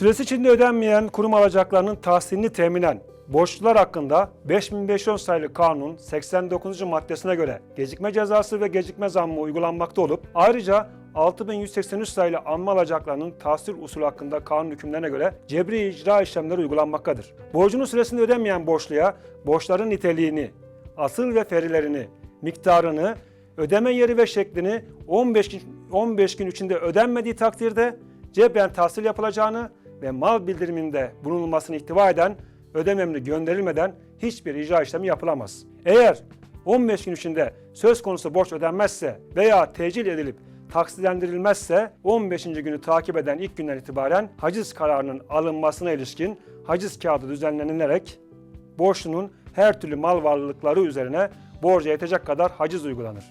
Süresi içinde ödenmeyen kurum alacaklarının tahsilini teminen borçlular hakkında 5510 sayılı kanun 89. maddesine göre gecikme cezası ve gecikme zammı uygulanmakta olup ayrıca 6183 sayılı anma alacaklarının tahsil usulü hakkında kanun hükümlerine göre cebri icra işlemleri uygulanmaktadır. Borcunun süresini ödemeyen borçluya borçların niteliğini, asıl ve ferilerini, miktarını, ödeme yeri ve şeklini 15 gün, 15 gün içinde ödenmediği takdirde cebren tahsil yapılacağını ve mal bildiriminde bulunulmasını ihtiva eden ödeme emri gönderilmeden hiçbir icra işlemi yapılamaz. Eğer 15 gün içinde söz konusu borç ödenmezse veya tecil edilip taksitlendirilmezse 15. günü takip eden ilk günden itibaren haciz kararının alınmasına ilişkin haciz kağıdı düzenlenilerek borçlunun her türlü mal varlıkları üzerine borca yetecek kadar haciz uygulanır.